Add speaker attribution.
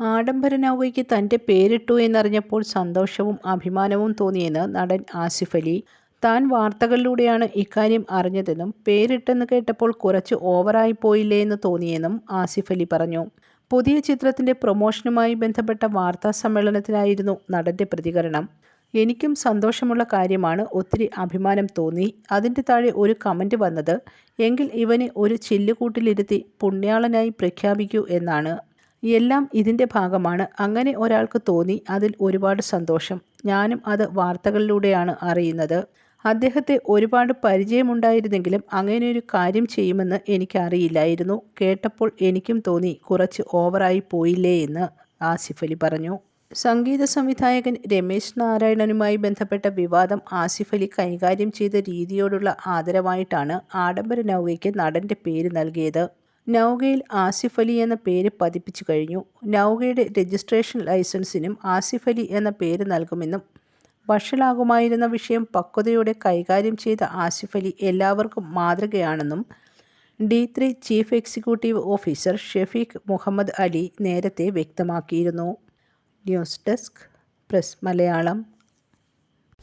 Speaker 1: ആഡംബര നൗകയ്ക്ക് തന്റെ പേരിട്ടു എന്നറിഞ്ഞപ്പോൾ സന്തോഷവും അഭിമാനവും തോന്നിയെന്ന് നടൻ ആസിഫ് അലി. താൻ വാർത്തകളിലൂടെയാണ് ഇക്കാര്യം അറിഞ്ഞതെന്നും പേരിട്ടെന്ന് കേട്ടപ്പോൾ കുറച്ച് ഓവറായി പോയില്ലേ എന്ന് തോന്നിയെന്നും ആസിഫ് അലി പറഞ്ഞു. പുതിയ ചിത്രത്തിന്റെ പ്രൊമോഷനുമായി ബന്ധപ്പെട്ട വാർത്താ സമ്മേളനത്തിലായിരുന്നു നടന്റെ പ്രതികരണം. എനിക്കും സന്തോഷമുള്ള കാര്യമാണ് ഒത്തിരി അഭിമാനം തോന്നി. അതിന്റെ താഴെ ഒരു കമന്റ് വന്നത് എങ്കിൽ ഇവനെ ഒരു ചില്ലുകൂട്ടിലിരുത്തി പുണ്യാളനായി പ്രഖ്യാപിക്കൂ എന്നാണ്. എല്ലാം ഇതിന്റെ ഭാഗമാണ്. അങ്ങനെ ഒരാൾക്ക് തോന്നി അതിൽ ഒരുപാട് സന്തോഷം. ഞാനും അത് വാർത്തകളിലൂടെയാണ് അറിയുന്നത്. അദ്ദേഹത്തെ ഒരുപാട് പരിചയമുണ്ടായിരുന്നെങ്കിലും ഒരു കാര്യം ചെയ്യുമെന്ന് എനിക്കറിയില്ലായിരുന്നു. കേട്ടപ്പോൾ എനിക്കും തോന്നി കുറച്ച് ഓവറായി പോയില്ലേ എന്ന് ആസിഫ് അലി പറഞ്ഞു. സംഗീത സംവിധായകൻ രമേശ് നാരായണനുമായി ബന്ധപ്പെട്ട വിവാദം ആസിഫ് അലി കൈകാര്യം ചെയ്ത രീതിയോടുള്ള ആദരവായിട്ടാണ് ആഡംബര നൗകയ്ക്ക് നടന്റെ പേര് നൽകിയത്. നൗകയിൽ ആസിഫ് അലി എന്ന പേര് പതിപ്പിച്ചു കഴിഞ്ഞു. നൗകയുടെ രജിസ്ട്രേഷൻ ലൈസൻസിനും ആസിഫ് അലി എന്ന പേര് നൽകുമെന്നും വഷളാകുമായിരുന്ന വിഷയം പക്വതയോടെ കൈകാര്യം ചെയ്ത ആസിഫ് അലി എല്ലാവർക്കും മാതൃകയാണെന്നും D three chief executive officer Shefeeq Muhammad Ali നേരത്തെ വ്യക്തമാക്കിയിരുന്നു. News desk press Malayalam.